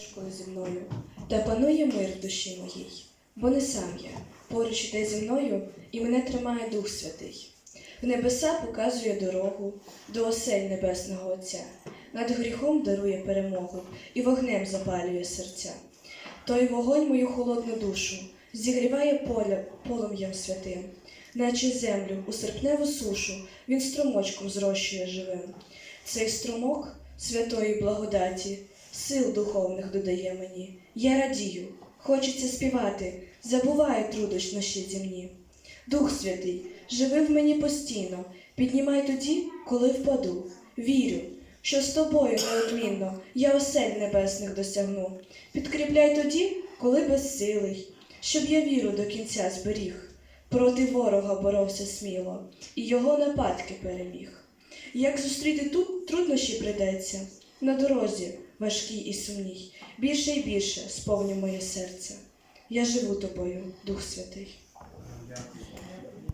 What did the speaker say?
стежкою зі мною, та панує мир в душі моїй, бо не сам я, поруч іде зі мною, і мене тримає Дух Святий. В небеса показує дорогу до осель Небесного Отця, над гріхом дарує перемогу і вогнем запалює серця. Той вогонь мою холодну душу зігріває поля полум'ям святим, наче землю у серпневу сушу він струмочком зрощує живим. Цей струмок святої благодаті, сил духовних додає мені. Я радію, хочеться співати, забуваю трудощі земні. Дух Святий, живи в мені постійно, піднімай тоді, коли впаду. Вірю, що з тобою неодмінно я осель небесних досягну. Підкріпляй тоді, коли безсилий, щоб я віру до кінця зберіг. Проти ворога боровся сміло, і його нападки переміг. Як зустріти тут труднощі прийдеться, на дорозі важкій і сумній, більше і більше сповню моє серце. Я живу тобою, Дух Святий.